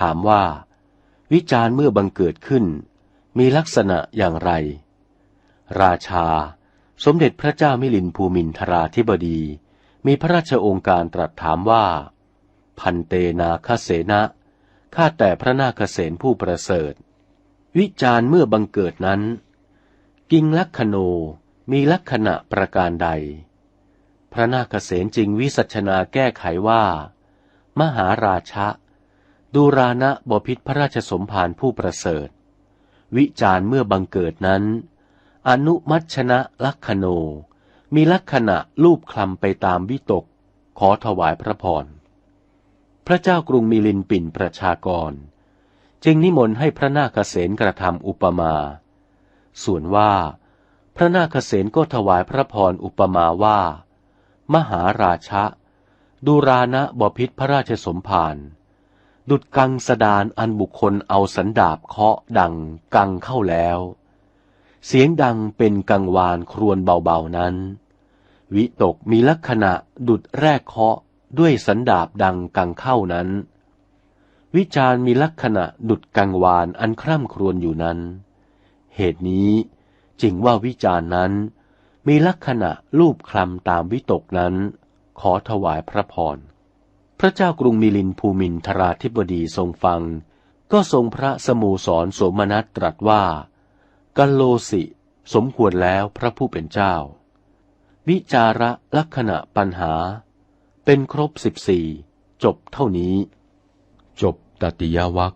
ถามว่า วิจารณ์เมื่อบังเกิดขึ้น มีลักษณะอย่างไร ราชา สมเด็จพระเจ้ามิลินภูมินทราธิบดี มีพระราชองค์การตรัสถามว่า พันเตนาคเสนะข้าแต่พระนาคเสนผู้ประเสริฐ วิจารณ์เมื่อบังเกิดนั้น กิงลักขโนมีลักษณะประการใด พระนาคเษนจึงวิสัชนาแก้ไขว่า มหาราชะ ดูรานะบพิษพระราชสมภารผู้ประเสริฐ วิจารเมื่อบังเกิดนั้น อนุมัชนะลักขโน มีลักษณะรูปคลำไปตามวิตก ขอถวายพระพร พระเจ้ากรุงมิลินปินประชากร จึงนิมนต์ให้พระนาคเษนกระทำอุปมา ส่วนว่า พระนาคเษนก็ถวายพระพรอุปมาว่า มหาราชะดูรานะบพิษพระราชสมภาร ดุดกังสดานอันบุคคลเอาสันดาบเคาะดังกังเข้าแล้ว เสียงดังเป็นกังวานครวนเบาๆนั้น วิตกมีลักษณะดุดแรกเคาะด้วยสันดาบดังกังเข้านั้น วิจารมีลักษณะดุดกังวานอันคร่ำครวญอยู่นั้น เหตุนี้จึงว่าวิจารนั้น มีลักษณะรูปคลำตามวิตกนั้น ขอถวายพระพร พระเจ้ากรุงมิลินภูมินทราธิบดีทรงฟัง ก็ทรงพระสมูสรสมนัตตรัสว่า กัลโลสิ สมควรแล้วพระผู้เป็นเจ้า วิจาระลักษณะปัญหา เป็นครบสิบสี่จบเท่านี้ จบตติยวัค